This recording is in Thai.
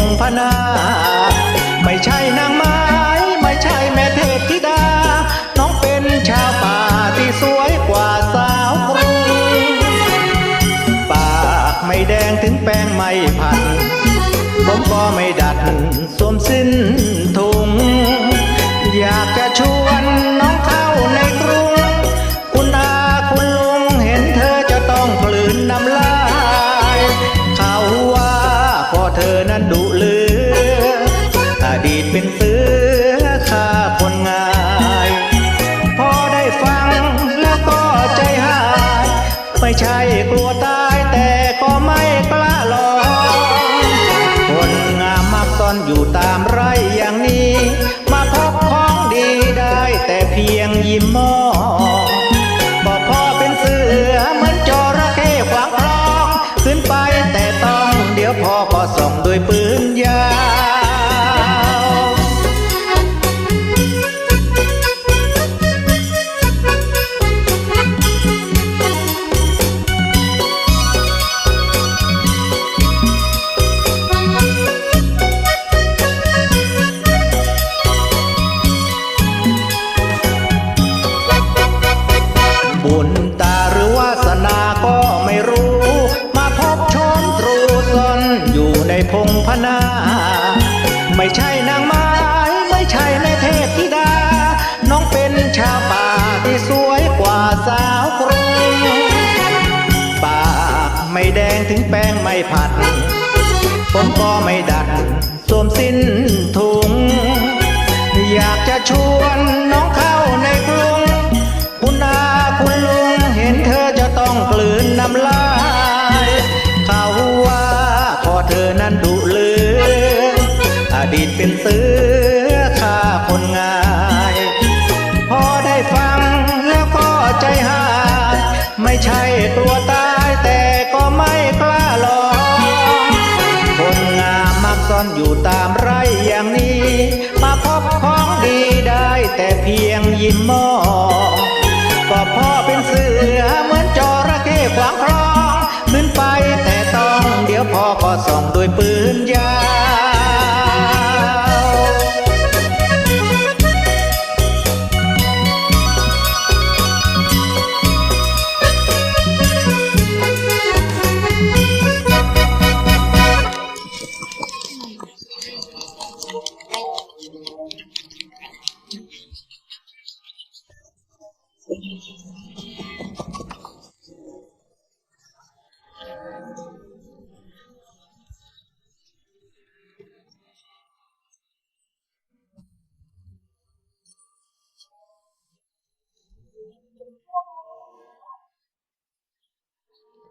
งพนา ไม่ใช่นางไม้ ไม่ใช่แม่เทพธิดา น้องเป็นชาวป่าที่สวยกว่าสาวกรุงปากไม่แดงถึงแป้งไม่พันผมก็ไม่ดัดสวมสิ้น เป็นเสือฆ่าคนงาย พอได้ฟังแล้วก็ใจหาย ไม่ใช่กลัวตายแต่ก็ไม่กล้าลอง คนงามมักซ่อนอยู่ตาม นา ไม่ใช่นางไม้ไม่ใช่แม่เทพธิดา น้องเป็นชาวป่าที่สวยกว่าสาวกรุงปากไม่แดงถึงแป้งไม่ผัด ผมก็ไม่ดัดสวมสิ้นถุง อยากจะชวนน้องเข้าในกรุง คุณอาคุณลุงเห็นเธอจะต้องกลืนน้ำลายเขาว่าพอเธอนั้นดุ ซ่อนอยู่ตามไร่อย่างนี้ มาพบของดีได้แต่เพียงยิ้มมอง